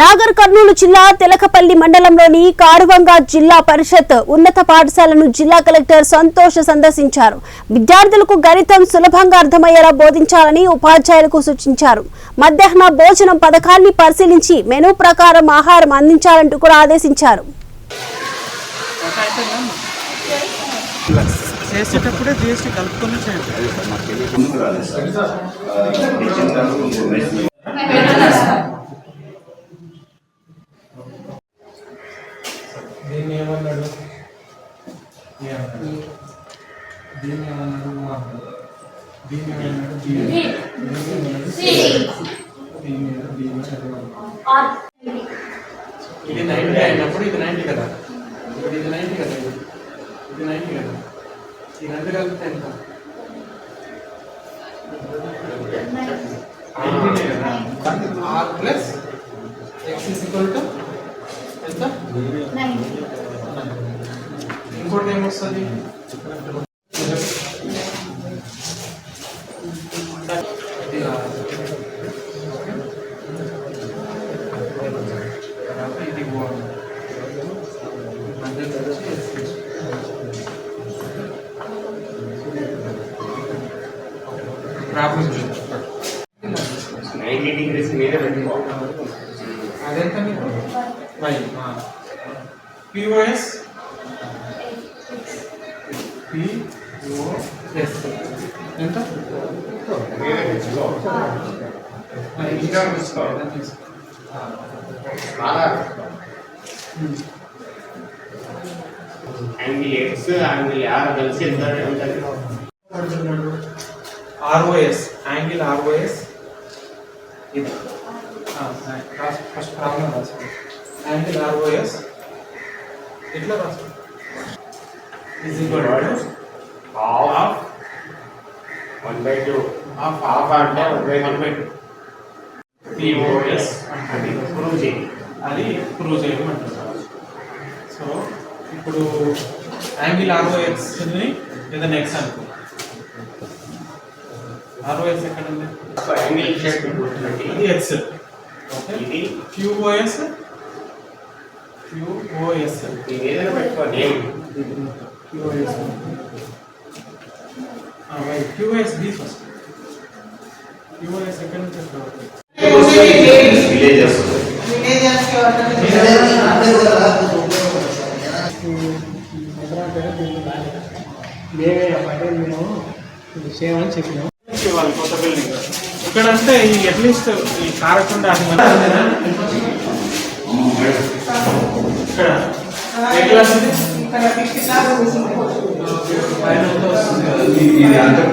నాగర్ కర్నూలు జిల్లా తెలకపల్లి మండలంలోని కారువంగా జిల్లా పరిషత్ ఉన్నత పాఠశాలను జిల్లా కలెక్టర్ సంతోష్ సందర్శించారు. విద్యార్థులకు గణితం సులభంగా అర్థమయ్యేలా బోధించాలని ఉపాధ్యాయులకు సూచించారు. మధ్యాహ్న భోజనం పథకాన్ని పరిశీలించి మెనూ ప్రకారం ఆహారం అందించాలంటూ కూడా ఆదేశించారు. చేసేటప్పుడే జిఎస్టీ కలుపుకొని చేయండి. ఏమన్నాడు? దీన్ని ఏమన్నాడు ఊ అన్నాడు. దీన్ని ఏమన్నాడు బి అన్నాడు. దీన్ని ఏమన్నాడు సి అన్నాడు. దీన్ని ఏమన్నాడు డి అన్నాడు. ఇది నైన్టీ అయినప్పుడు ఇది నైన్టీ కదా ఇప్పుడు ఇది నైన్టీ కదా ఇది. ఇది నైన్టీ కదా ఈ రెండు కలిపితే ఎంత నైన్టీనే కదా R plus X is equal to ఎంత ఇంకోటి ఏమొస్తుంది ఇది రాదు. తర్వాత ఇది పోవాలి మధ్యలో వచ్చి ఎస్ ప్రాబ్లం నైన్టీ డిగ్రీస్ మీద పెట్టుకోవాలి అదెంత మీకు వై పిఓఎస్ ఎంత? యాంగిల్ ఎక్స్ యాంగిల్ ఆర్ కలిసి ఎంత R O S angle R O S ఇది ఫస్ట్ ప్రాబ్లం రాసుకోండి యాంగిల్ ఆర్ఓఎస్. ఇట్లా రాసుకోండి is half one by two half half అంటే one by one by two P O S అది prove చేయి. అది ప్రూవ్ చేయమంటున్నారు సో ఇప్పుడు యాంగిల్ ఆర్ఓఎక్స్ని ఏదైనా ఎక్స్ అనుకో ఆర్ఓఎస్ ఎక్కడ ఉంది యాంగిల్ షేప్ ఇది ఎక్స్ ఓకే ఇది Q O S Q O S ఏదైనా పెట్టుకో name Q O S Q O S B first ఎక్కడ నుంచి విలేజెస్ మేమే పటేల్ మేము చేయమని చెప్పినాం ఇవ్వాలి కొత్త బిల్డింగ్ ఇక్కడ అంటే ఈ అట్లీస్ట్ ఈ కారకుండా ఇక్కడ ఏ క్లాస్ ఇది పైన ఉందో వస్తుంది కదా.